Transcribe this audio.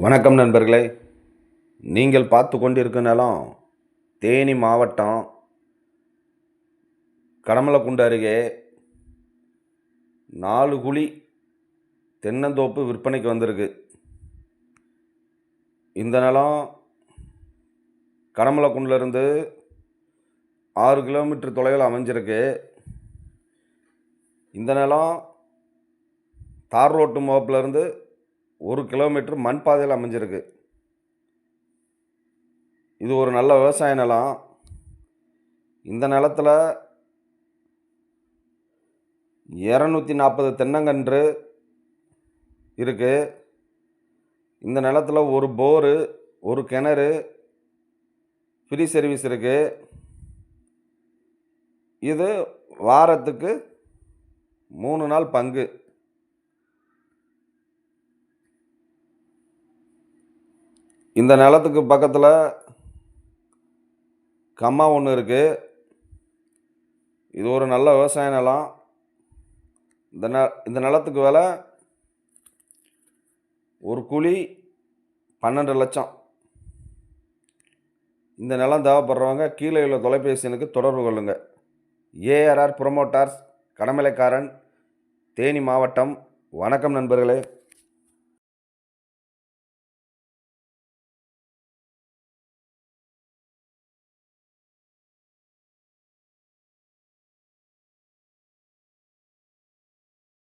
வணக்கம் நண்பர்களே. நீங்கள் பார்த்து கொண்டிருக்கும் நிலம் தேனி மாவட்டம் கடமலக்குண்டு அருகே நாலு குழி தென்னந்தோப்பு விற்பனைக்கு வந்திருக்கு. இந்த நிலம் கடமலக்குண்டிலிருந்து ஆறு கிலோமீட்டர் தொலைவில் அமைஞ்சிருக்கு. இந்த நிலம் தார் ரோட்டு முகப்புலேருந்து ஒரு கிலோமீட்டர் மண் பாதையில் அமைஞ்சிருக்கு. இது ஒரு நல்ல விவசாய நிலம். இந்த நிலத்தில் இரநூத்தி நாற்பது தென்னங்கன்று இருக்குது இந்த நிலத்தில் ஒரு போரு ஒரு கிணறு ஃப்ரீ சர்வீஸ் இருக்குது இது வாரத்துக்கு மூணு நாள் பங்கு. இந்த நிலத்துக்கு பக்கத்தில் கம்மா ஒன்று இருக்குது இது ஒரு நல்ல விவசாய நிலம். இந்த ந இந்த நிலத்துக்கு விலை ஒரு குழி பன்னெண்டு லட்சம். இந்த நிலம் தேவைப்படுறவங்க கீழே உள்ள தொலைபேசி எனக்கு தொடர்பு கொள்ளுங்கள் ஏஆர்ஆர் ப்ரொமோட்டார்ஸ் கடமலைக்காரன் தேனி மாவட்டம். வணக்கம் நண்பர்களே.